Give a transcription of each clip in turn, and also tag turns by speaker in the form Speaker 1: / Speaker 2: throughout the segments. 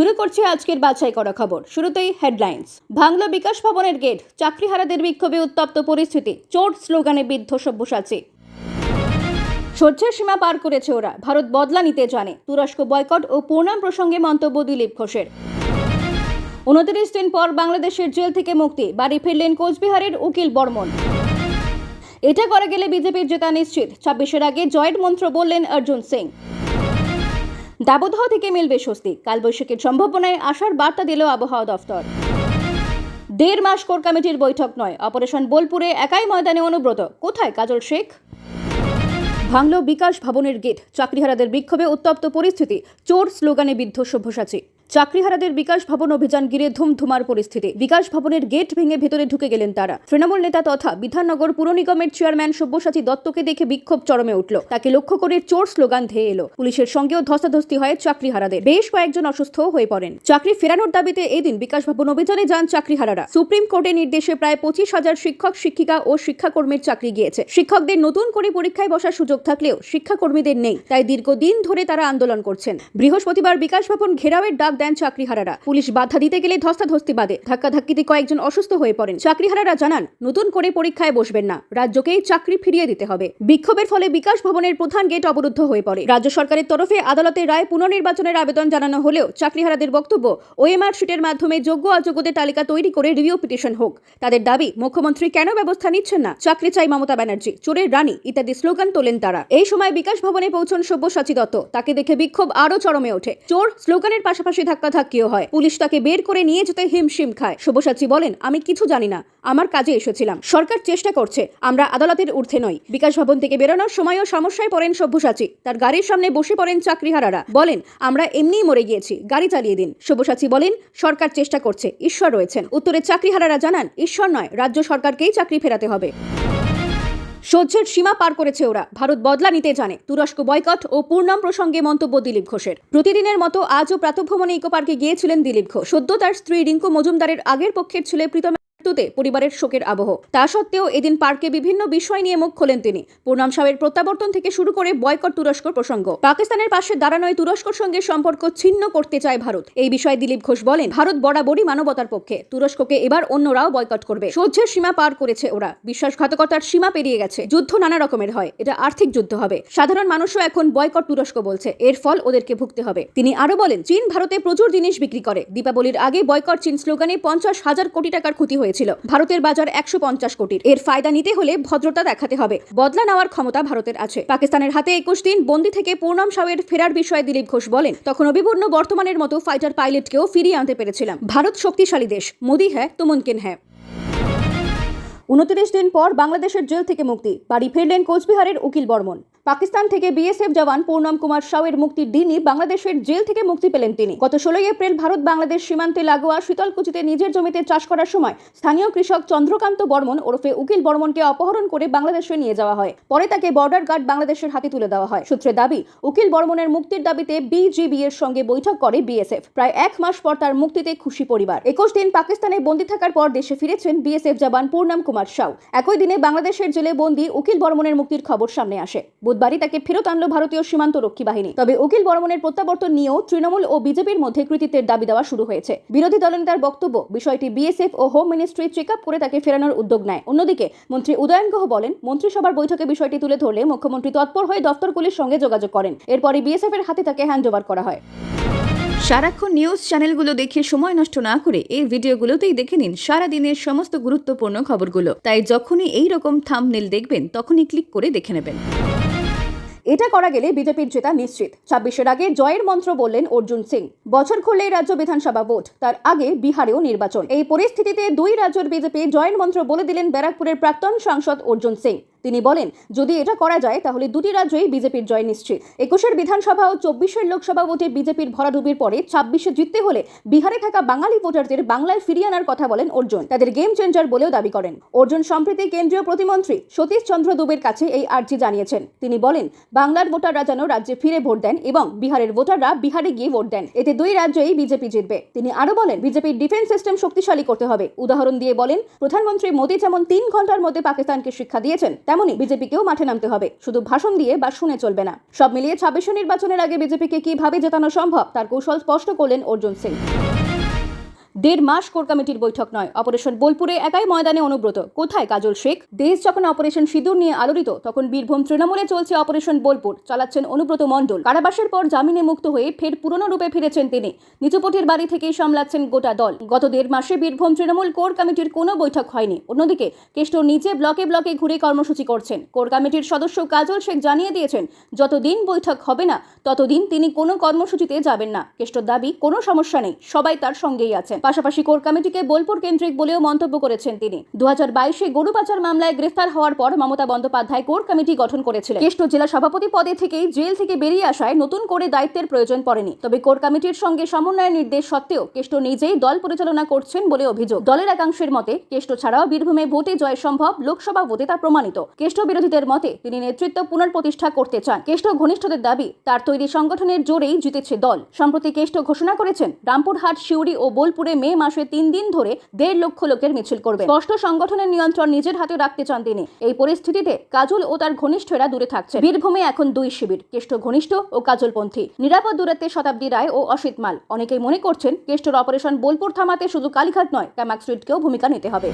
Speaker 1: শুরু করছে আজকের বাছাই করা খবর। শুরুতেই হেডলাইন্স ভাঙল বিকাশ ভবনের গেট চাকরিহারাদের বিক্ষোভে উত্তপ্ত পরিস্থিতি, চোট স্লোগানে বিদ্ধ সব্যসাচী। সহ্যের সীমা পার করেছে ওরা, ভারত বদলা নিতে জানে, তুরস্ক বয়কট ও পূর্ণাম প্রসঙ্গে মন্তব্য দিলীপ ঘোষের। উনত্রিশ দিন পর বাংলাদেশের জেল থেকে মুক্তি, বাড়ি ফিরলেন কোচবিহারের উকিল বর্মন। এটা করা গেলে বিজেপির জেতা নিশ্চিত, ছাব্বিশের আগে জয়েন্ট মন্ত্র বললেন অর্জুন সিং। দাবদাহ থেকে মিলবে স্বস্তি। কালবৈশাখীর সম্ভাবনায় আসার বার্তা দিল আবহাওয়া দফতর। দেড় মাস কোর কমিটির বৈঠক নয়, অপারেশন বোলপুরে একাই ময়দানে অনুব্রত। কোথায় কাজল শেখ? ভাঙল বিকাশ ভবনের গেট, চাকরিহারাদের বিক্ষোভে উত্তপ্ত পরিস্থিতি, চোর স্লোগানে বিদ্ধ সভ্যসাচী চাকরিহারাদের বিকাশ ভবন অভিযান ঘিরে ধুমধুমার পরিস্থিতি। বিকাশ ভবনের গেট ভেঙে ভেতরে ঢুকে গেলেন তারা। তৃণমূল নেতা তথা বিধাননগর পুর নিগমের চেয়ারম্যান সব্যসাচী দত্তকে দেখে বিক্ষোভ চরমে উঠল। তাকে লক্ষ্য করে চোর স্লোগান ধেয়ে এলো। পুলিশের সঙ্গেও ধস্তাধস্তি হয় চাকরিহারাদের। বেশ কয়েকজন অসুস্থ হয়ে পড়েন। চাকরি ফেরানোর দাবিতে এদিন বিকাশ ভবন অভিযানে যান চাকরিহারারা। সুপ্রিম কোর্টের নির্দেশে প্রায় পঁচিশ হাজার শিক্ষক, শিক্ষিকা ও শিক্ষাকর্মীর চাকরি গিয়েছে। শিক্ষকদের নতুন করে পরীক্ষায় বসার সুযোগ থাকলেও শিক্ষাকর্মীদের নেই। তাই দীর্ঘদিন ধরে তারা আন্দোলন করছেন। বৃহস্পতিবার বিকাশ ভবন ঘেরাওয়ের ডাক দেন চাকরিহারারা। পুলিশ বাধা দিতে গেলে ধস্তাধস্তি বাদে ধাক্কাধাক্কিতে কয়েকজন অসুস্থ হয়ে পড়েন। চাকরিহারারা জানান, নতুন করে পরীক্ষায় বসবেন না। রাজ্যকেই চাকরি ফিরিয়ে দিতে হবে। বিক্ষোভের ফলে বিকাশ ভবনের প্রধান গেট অবরুদ্ধ হয়ে পড়ে। রাজ্য সরকারের তরফে আদালতের রায় পুনর্নির্বাচনের আবেদন জানানো হলেও চাকরিহারাদের বক্তব্য ওএমআর শিটের মাধ্যমে যোগ্য অযোগ্যদের তালিকা তৈরি করে রিভিউ পিটিশন হোক। তাদের দাবি, মুখ্যমন্ত্রী কেন ব্যবস্থা নিচ্ছেন না? চাকরি চাই মমতা ব্যানার্জি, চোরের রানী, ইত্যাদি স্লোগান তোলেন তারা। এই সময় বিকাশ ভবনে পৌঁছন সব্যসাচী দত্ত। তাকে দেখে বিক্ষোভ আরও চরমে ওঠে। চোর স্লোগানের পাশাপাশি ধাক্কাধাক্কিও হয়। পুলিশ তাকে বের করে নিয়ে যেতে হিমশিম খায়। সব্যসাচী বলেন, আমি কিছু জানি না। আমার কাজে এসেছিলাম। সরকার চেষ্টা করছে। আমরা আদালতের ঊর্ধ্বে নই। বিকাশ ভবন থেকে বেরোনোর সময়ও সমস্যায় পড়েন সব্যসাচী। তার গাড়ির সামনে বসে পড়েন চাকরিহারারা। বলেন, আমরা এমনিই মরে গিয়েছি। গাড়ি চালিয়ে দিন। সব্যসাচী বলেন, সরকার চেষ্টা করছে। ঈশ্বর রয়েছেন। উত্তরে চাকরিহারারা জানান, ঈশ্বর নয়। রাজ্য সরকারকেই চাকরি ফেরাতে হবে। সহ্যের সীমা পার করেছে ওরা। ভারত বদলা নিতে জানে। তুরস্ক বয়কট ও পূর্ণাম প্রসঙ্গে মন্তব্য দিলীপ ঘোষের। প্রতিদিনের মতো আজও প্রাতভ্রমণে ইকো পার্কে গিয়েছিলেন দিলীপ ঘোষ। সদ্য তার স্ত্রী রিঙ্কু মজুমদারের আগের পক্ষের ছেলে প্রীতম মৃত্যুতে পরিবারের শোকের আবহ। তা সত্ত্বেও এদিন পার্কে বিভিন্ন বিষয় নিয়ে মুখ খোলেন তিনি। পূর্ণাম সাহের প্রত্যাবর্তন থেকে শুরু করে বয়কট তুরস্ক প্রসঙ্গ। পাকিস্তানের পাশে দাঁড়ানোয় তুরস্কর সঙ্গে সম্পর্ক ছিন্ন করতে চায় ভারত। এই বিষয়ে দিলীপ ঘোষ বলেন, ভারত বরাবরই মানবতার পক্ষে। তুরস্ককে এবার অন্যরাও বয়কট করবে। সহ্যের সীমা পার করেছে ওরা। বিশ্বাসঘাতকতার সীমা পেরিয়ে গেছে। যুদ্ধ নানা রকমের হয়। এটা আর্থিক যুদ্ধ হবে। সাধারণ মানুষও এখন বয়কট তুরস্ক বলছে। এর ফল ওদেরকে ভুগতে হবে। তিনি আরও বলেন, চীন ভারতে প্রচুর জিনিস বিক্রি করে। দীপাবলির আগে বয়কট চীন স্লোগানে পঞ্চাশ হাজার কোটি টাকার ক্ষতি হয়েছিল। ভারতের বাজার একশো পঞ্চাশ কোটির। এর ফায়দা নিতে হলে ভদ্রতা দেখাতে হবে। বদলা নেওয়ার ক্ষমতা ভারতের আছে। পাকিস্তানের হাতে একুশ দিন বন্দি থেকে পূর্ণাম সাউয়ের ফেরার বিষয়ে দিলীপ ঘোষ বলেন, তখন অবিপূর্ণ বর্তমানের মতো ফাইটার পাইলটকেও ফিরিয়ে আনতে পেরেছিলাম। ভারত শক্তিশালী দেশ। মোদি হ্যাঁ তো মুমকিন হ্যাঁ। উনত্রিশ দিন পর বাংলাদেশের জেল থেকে মুক্তি। বাড়ি ফিরলেন কোচবিহারের উকিল বর্মন। পাকিস্তান থেকে বিএসএফ জওয়ান পূর্ণম কুমার সাউয়ের মুক্তির দিনই বাংলাদেশের জেল থেকে মুক্তি পেলেন তিনি। গত ষোলোই এপ্রিল ভারত বাংলাদেশ সীমান্তে লাগোয়া শীতলকুচিতে নিজের জমিতে চাষ করার সময় স্থানীয় কৃষক চন্দ্রকান্ত বর্মন ওরফে উকিল বর্মনকে অপহরণ করে বাংলাদেশে নিয়ে যাওয়া হয়। পরে তাকে বর্ডার গার্ড বাংলাদেশের হাতে তুলে দেওয়া হয়। সূত্রে দাবি, উকিল বর্মনের মুক্তির দাবিতে বিজিবি এর সঙ্গে বৈঠক করে বিএসএফ প্রায় এক মাস পর তার মুক্তিতে খুশি পরিবার। একুশ দিন পাকিস্তানে বন্দী থাকার পর দেশে ফিরেছেন বিএসএফ জওয়ান পূর্ণম কুমার সাউ একই দিনে বাংলাদেশের জেলে বন্দী উকিল বর্মনের মুক্তির খবর সামনে আসে। বুধবারই তাকে ফেরত আনলো ভারতীয় সীমান্ত রক্ষী বাহিনী। তবে উকিল বর্মনের প্রত্যাবর্তন নিয়েও তৃণমূল ও বিজেপির মধ্যে কৃতিত্বের দাবি দেওয়া শুরু হয়েছে। বিরোধী দলনেতার বক্তব্য, বিষয়টি বিএসএফ ও হোম মিনিস্ট্রি চেক করে তাকে ফেরানোর উদ্যোগ নেয়। অন্যদিকে, মন্ত্রী উদয়ন গুহ বলেন, মন্ত্রিসভার বৈঠকে বিষয়টি তুলে ধরলে মুখ্যমন্ত্রী তৎপর হয়ে দফতরগুলির সঙ্গে যোগাযোগ করেন। এরপরে বিএসএফ এর হাতে তাকে হ্যান্ড করা হয়। সারাক্ষণ নিউজ চ্যানেলগুলো দেখে সময় নষ্ট না করে এই ভিডিওগুলোতেই দেখে নিন সারা দিনের সমস্ত গুরুত্বপূর্ণ খবরগুলো। তাই যখনই এই রকম থাম্বনেল দেখবেন, তখনই ক্লিক করে দেখে নেবেন। এটা করা গেলে বিজেপির জেতা নিশ্চিত। ছাব্বিশের আগে জয়ের মন্ত্র বললেন অর্জুন সিং। বছর খুললে রাজ্য বিধানসভা ভোট। তার আগে বিহারেও নির্বাচন। এই পরিস্থিতিতে দুই রাজ্যের বিজেপি জয়ের মন্ত্র বলে দিলেন ব্যারাকপুরের প্রাক্তন সাংসদ অর্জুন সিং। তিনি বলেন, যদি এটা করা যায়, তাহলে দুটি রাজ্যেই বিজেপির জয় নিশ্চিত। একুশের বিধানসভা ও চব্বিশের লোকসভা ভোটে বিজেপির ভরাডুবির পরে ছাব্বিশে জিততে হলে বিহারে থাকা বাঙালি ভোটারদের বাংলায় ফিরিয়ে আনার কথা বলেন অর্জুন। তাদের গেম চেঞ্জার বলেও দাবি করেন। অর্জুন সম্প্রতি কেন্দ্রীয় প্রতিমন্ত্রী সতীশ চন্দ্র দুবের কাছে এই আর্জি জানিয়েছেন। তিনি বলেন, বাংলার ভোটাররা যেন রাজ্যে ফিরে ভোট দেন এবং বিহারের ভোটাররা বিহারে গিয়ে ভোট দেন। এতে দুই রাজ্যেই বিজেপি জিতবে। তিনি আরও বলেন, বিজেপির ডিফেন্স সিস্টেম শক্তিশালী করতে হবে। উদাহরণ দিয়ে বলেন, প্রধানমন্ত্রী মোদী যেমন তিন ঘণ্টার মধ্যে পাকিস্তানকে শিক্ষা দিয়েছেন তেমনি বিজেপিকেও মাঠে নামতে হবে। শুধু ভাষণ দিয়ে বা শুনে চলবে না। সব মিলিয়ে ছাব্বিশে নির্বাচনের আগে বিজেপিকে কীভাবে জেতানো সম্ভব, তার কৌশল স্পষ্ট করলেন অর্জুন সিং। দেড় মাস কোর কমিটির বৈঠক নয়। অপারেশন বোলপুরে একাই ময়দানে অনুব্রত। কোথায় কাজল শেখ? দেশ যখন অপারেশন সিঁদুর নিয়ে আলোড়িত, তখন বীরভূম তৃণমূলে চলছে অপারেশন বোলপুর, চালাচ্ছেন অনুব্রত মণ্ডল। কারাবাসের পর জামিনে মুক্ত হয়ে ফের পুরনো রূপে ফিরেছেন তিনি। নিচুপটির বাড়ি থেকেই সামলাচ্ছেন গোটা দল। গত দেড় মাসে বীরভূম তৃণমূল কোর কমিটির কোনো বৈঠক হয়নি। অন্যদিকে, কেষ্ট নিজে ব্লকে ব্লকে ঘুরে কর্মসূচি করছেন। কোর কমিটির সদস্য কাজল শেখ জানিয়ে দিয়েছেন, যতদিন বৈঠক হবে না, ততদিন তিনি কোনো কর্মসূচিতে যাবেন না। কেষ্টর দাবি, কোনো সমস্যা নেই, সবাই তার সঙ্গেই আছেন। পাশাপাশি কোর কমিটিকে বোলপুর কেন্দ্রিক বলেও মন্তব্য করেছেন তিনি। দু হাজার বাইশে গরু পাচার মামলায় গ্রেফতার হওয়ার পর মমতা বন্দ্যোপাধ্যায় কোর কমিটি গঠন করেছিলেন। কেষ্ট জেলা সভাপতি পদে থেকেই জেল থেকে বেরিয়ে আসায় নতুন করে দায়িত্বের প্রয়োজন পড়েনি। তবে কোর কমিটির সঙ্গে সমন্বয়ের নির্দেশ সত্ত্বেও কেষ্ট নিজেই দল পরিচালনা করছেন বলে অভিযোগ। দলের একাংশের মতে কেষ্ট ছাড়াও বীরভূমে ভোটে জয় সম্ভব, লোকসভা ভোটে তা প্রমাণিত। কেষ্ট বিরোধীদের মতে, তিনি নেতৃত্ব পুনর্প্রতিষ্ঠা করতে চান। কেষ্ট ঘনিষ্ঠদের দাবি, তার তৈরি সংগঠনের জোরেই জিতেছে দল। সম্প্রতি কেষ্ট ঘোষণা করেছেন, রামপুরহাট শিউড়ি ও বোলপুরে মে মাসে তিন দিন ধরে দেড় লক্ষ লোকের মিছিল করবে স্পষ্ট সংগঠনের নিয়ন্ত্রণ নিজের হাতে রাখতে চান তিনি। এই পরিস্থিতিতে কাজল ও তার ঘনিষ্ঠরা দূরে থাকছে। বীরভূমে এখন দুই শিবির, কেষ্ট ঘনিষ্ঠ ও কাজলপন্থী। নিরাপদ দূরত্বে শতাব্দী রায় ও অসিত মাল। অনেকেই মনে করছেন, কেষ্টর অপারেশন বোলপুর থামাতে শুধু কালীঘাট নয়, ক্যামাক স্ট্রিটকেও ভূমিকা নিতে হবে।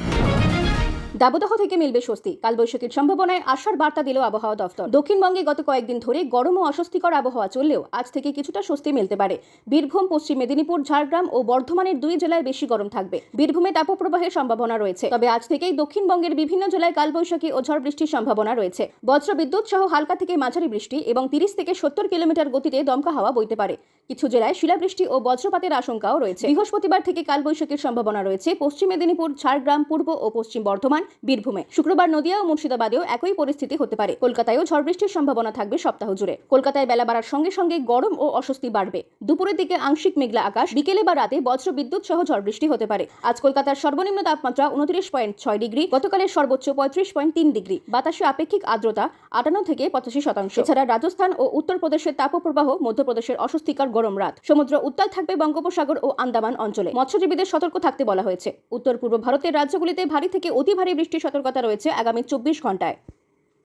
Speaker 1: দাবদাহ থেকে মিলবে স্বস্তি। কালবৈশাখীর সম্ভাবনায় আশার বার্তা দিল আবহাওয়া দফতর। দক্ষিণবঙ্গে গত কয়েকদিন ধরে গরম ও অস্বস্তিকর আবহাওয়া চললেও আজ থেকে কিছুটা স্বস্তি মিলতে পারে। বীরভূম, পশ্চিম মেদিনীপুর, ঝাড়গ্রাম ও বর্ধমানের দুই জেলায় বেশি গরম থাকবে। বীরভূমে তাপপ্রবাহের সম্ভাবনা রয়েছে। তবে আজ থেকেই দক্ষিণবঙ্গের বিভিন্ন জেলায় কালবৈশাখী ও ঝড় বৃষ্টির সম্ভাবনা রয়েছে। বজ্র বিদ্যুৎ সহ হালকা থেকে মাঝারি বৃষ্টি এবং তিরিশ থেকে সত্তর কিলোমিটার গতিতে দমকা হাওয়া বইতে পারে। কিছু জেলায় শিলাবৃষ্টি ও বজ্রপাতের আশঙ্কাও রয়েছে। বৃহস্পতিবার থেকে কালবৈশাখীর সম্ভাবনা রয়েছে। পশ্চিম মেদিনীপুর, ঝাড়গ্রাম, পূর্ব ও পশ্চিম বর্ধমান বীরভূমে। শুক্রবার নদিয়া ও মুর্শিদাবাদেও একই পরিস্থিতি হতে পারে। কলকাতায়ও ঝড় বৃষ্টির সম্ভাবনা থাকবে সপ্তাহ জুড়ে। কলকাতায় বেলা বাড়ার সঙ্গে সঙ্গে গরম ও অস্বস্তি বাড়বে। দুপুরের দিকে আংশিক মেঘলা আকাশ, বিকেলে বা রাতে বজ্র বিদ্যুৎ সহ ঝড় বৃষ্টি হতে পারে। আজ কলকাতার সর্বনিম্ন তাপমাত্রা উনত্রিশ পয়েন্ট ছয় ডিগ্রি, গতকালের সর্বোচ্চ পঁয়ত্রিশ পয়েন্ট তিন ডিগ্রি। বাতাসে আপেক্ষিক আর্দ্রতা আটান্ন থেকে পঁচাশি শতাংশ। এছাড়া রাজস্থান ও উত্তরপ্রদেশের তাপপ্রবাহ, মধ্যপ্রদেশের অস্বস্তিকর গরম রাত। সমুদ্র উত্তাল থাকবে বঙ্গোপসাগর ও আন্দামান অঞ্চলে। মৎস্যজীবীদের সতর্ক থাকতে বলা হয়েছে। উত্তর পূর্ব ভারতের রাজ্যগুলিতে ভারী থেকে অতি ভারী বৃষ্টির সতর্কতা রয়েছে আগামী চব্বিশ ঘন্টায়।